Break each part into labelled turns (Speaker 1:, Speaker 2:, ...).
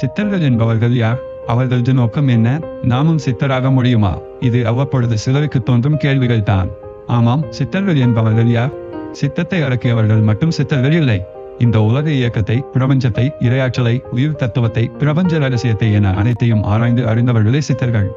Speaker 1: சித்தர்கள் என்பவர்கள் யார்? அவர்களது நோக்கம் என்ன? நாமும் சித்தராக முடியுமா? இது அவ்வப்பொழுது சிலருக்கு தோன்றும் கேள்விகள் தான். ஆமாம் சித்தர்கள் என்பவர்கள் யார்? சித்தத்தை அடக்கியவர்கள் மட்டும் சித்தர்கள் இல்லை. இந்த உலக இயக்கத்தை பிரபஞ்சத்தை இரையாற்றலை உயிர் தத்துவத்தை பிரபஞ்ச ரகசியத்தை என அனைத்தையும் ஆராய்ந்து அறிந்தவர்களே சித்தர்கள்.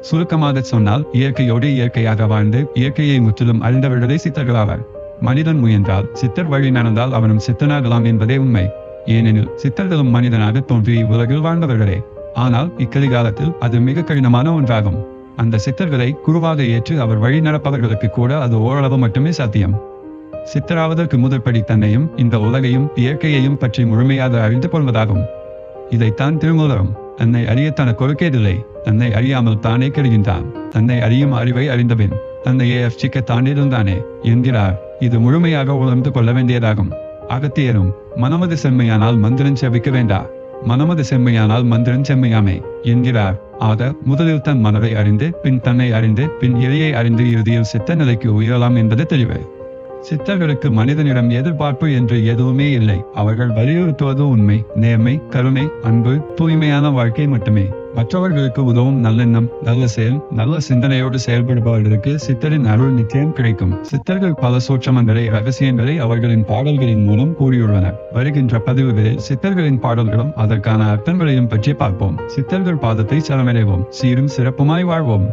Speaker 1: சுருக்கமாக சொன்னால் இயற்கையோடு இயற்கையாக வாழ்ந்து இயற்கையை முற்றிலும் அறிந்தவர்களே சித்தர்களாவர். மனிதன் முயன்றால் சித்தர் வழி நடந்தால் அவனும் சித்தனாகலாம் என்பதே உண்மை. ஏனெனில் சித்தர்களும் மனிதனாக தோன்றி உலகில் வாழ்ந்தவர்களே. ஆனால் இக்கலிகாலத்தில் அது மிக கடினமான ஒன்றாகும். அந்த சித்தர்களை குருவாக ஏற்று அவர் வழி நடப்பவர்களுக்கு கூட அது ஓரளவு மட்டுமே சாத்தியம். சித்தராவதற்கு முதற்படி தன்னையும் இந்த உலகையும் இயற்கையையும் பற்றி முழுமையாக அறிந்து கொள்வதாகும். இதைத்தான் திருமூலரும் தன்னை அறிய தனக்கு கொடுக்கேதில்லை தன்னை அறியாமல் தானே கெடுகின்றான். தன்னை அறியும் அறிவை அறிந்தபின் தன்னையே அர்ச்சிக்க தான் என்கிறார். இது முழுமையாக உணர்ந்து கொள்ள வேண்டியதாகும். அகத்தியரும் மனமது செம்மையானால் மந்திரன் செவிக்க வேண்டா. மனமது செம்மையானால் மந்திரன் செம்மையாமே என்கிறார். ஆக முதலில் தன் மனதை அறிந்து பின் தன்னை அறிந்து பின் இறையை அறிந்து இறுதியில் சித்த நிலைக்கு உயரலாம் என்பது தெளிவு. சித்தர்களுக்கு மனிதனிடம் எதிர்பார்ப்பு என்று எதுவுமே இல்லை. அவர்கள் வலியுறுத்துவது உண்மை நேர்மை கருணை அன்பு தூய்மையான வாழ்க்கை மட்டுமே. மற்றவர்களுக்கு உதவும் நல்லெண்ணம் நல்ல செயல் நல்ல சிந்தனையோடு செயல்படுபவர்களுக்கு சித்தரின் அருள் நிச்சயம் கிடைக்கும். சித்தர்கள் பல சூட்சமங்களை ரகசியங்களை அவர்களின் பாடல்களின் மூலம் கூறியுள்ளனர் வருகின்ற பதிவுகளில் சித்தர்களின் பாடல்களும் அதற்கான அர்த்தங்களையும் பற்றி பார்ப்போம். சித்தர்கள் பாதத்தை சரணடைவோம் சீரும் சிறப்புமாய் வாழ்வோம்.